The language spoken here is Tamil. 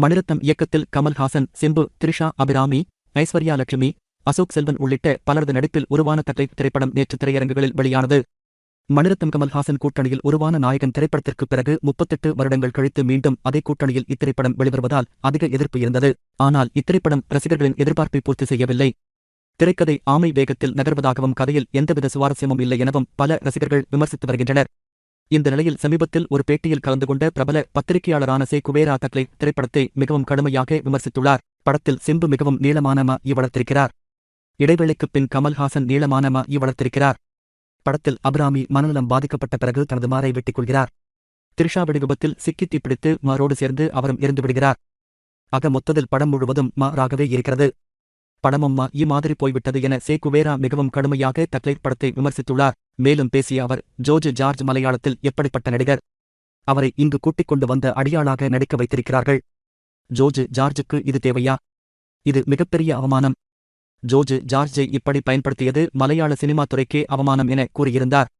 மணிரத்னம் இயக்கத்தில் கமல்ஹாசன் சிம்பு த்ரிஷா அபிராமி ஐஸ்வர்யா லட்சுமி அசோக் செல்வன் உள்ளிட்ட பலரது நடிப்பில் உருவான தக்கை திரைப்படம் நேற்று திரையரங்குகளில் வெளியானது. மணிரத்னம் கமல்ஹாசன் கூட்டணியில் உருவான நாயகன் திரைப்படத்திற்குப் பிறகு முப்பத்தெட்டு வருடங்கள் கழித்து மீண்டும் அதே கூட்டணியில் இத்திரைப்படம் வெளிவருவதால் அதிக எதிர்ப்பு இருந்தது. ஆனால் இத்திரைப்படம் ரசிகர்களின் எதிர்பார்ப்பை பூர்த்தி செய்யவில்லை. திரைக்கதை ஆமை வேகத்தில் நகர்வதாகவும் கதையில் எந்தவித சுவாரஸ்யமும் இல்லை எனவும் பல ரசிகர்கள் விமர்சித்து வருகின்றனர். இந்த நிலையில் சமீபத்தில் ஒரு பேட்டியில் கலந்து கொண்ட பிரபல பத்திரிகையாளரான சே. குவேரா தக்லை திரைப்படத்தை மிகவும் கடுமையாக விமர்சித்துள்ளார். படத்தில் சிம்பு மிகவும் நீளமான ம வளர்த்திருக்கிறார். இடைவேளைக்குப் பின் கமல்ஹாசன் நீளமான ம வளர்த்திருக்கிறார். படத்தில் அபிராமி மனநலம் பாதிக்கப்பட்ட பிறகு தனது மாரை வெட்டிக் கொள்கிறார். திரிஷா வெடிவிபத்தில் சிக்கி தீப்பிடித்து மாரோடு சேர்ந்து அவரும் இறந்து விடுகிறார் ஆக மொத்தத்தில் படம் முழுவதும் மா ராகவே இருக்கிறது. படமம்மா இம்மாதிரி போய்விட்டது என சேகுவேரா மிகவும் கடுமையாக தக்லைட் படத்தை விமர்சித்துள்ளார். மேலும் பேசிய அவர் ஜோர்ஜ் ஜார்ஜ் மலையாளத்தில் எப்படிப்பட்ட நடிகர்? அவரை இங்கு கூட்டிக் கொண்டு வந்த அடியாளாக நடிக்க வைத்திருக்கிறார்கள். ஜோர்ஜ் ஜார்ஜுக்கு இது தேவையா? இது மிகப்பெரிய அவமானம். ஜோர்ஜ் ஜார்ஜை இப்படி பயன்படுத்தியது மலையாள சினிமா துறைக்கே அவமானம் என கூறியிருந்தார்.